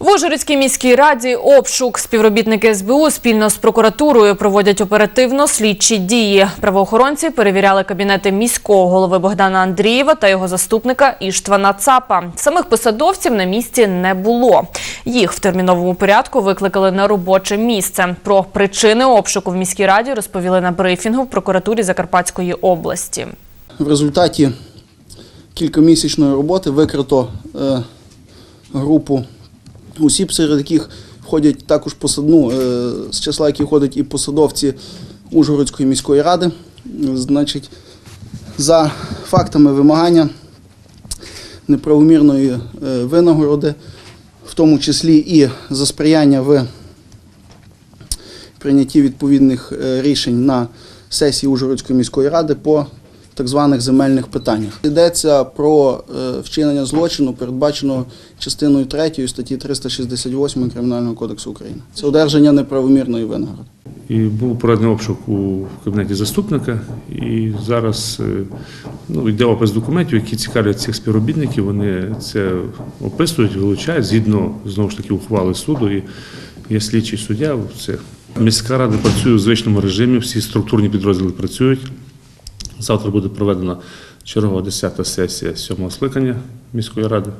В Ужгородській міській раді обшук співробітники СБУ спільно з прокуратурою проводять оперативно-слідчі дії. Правоохоронці перевіряли кабінети міського голови Богдана Андрієва та його заступника Іштвана Цапа. Самих посадовців на місці не було. Їх в терміновому порядку викликали на робоче місце. Про причини обшуку в міській раді розповіли на брифінгу в прокуратурі Закарпатської області. В результаті кількомісячної роботи викрито е, групу осіб, серед яких входять також посадну, е, з числа яких входять і посадовці Ужгородської міської ради. Значить, за фактами вимагання неправомірної е, винагороди, в тому числі і за сприяння в прийнятті відповідних е, рішень на сесії Ужгородської міської ради по так званих земельних питаннях. Йдеться про е, вчинення злочину, передбаченого частиною 3 статті 368 Кримінального кодексу України. Це одержання неправомірної винагороди. І був проведений обшук у кабінеті заступника. І зараз е, ну, йде опис документів, які цікавлять цих співробітників. Вони це описують, вилучають згідно знову ж таки ухвали суду. І є слідчий суддя. Це міська рада працює у звичному режимі. Всі структурні підрозділи працюють. Завтра буде проведена чергова 10-та сесія сьомого скликання міської ради.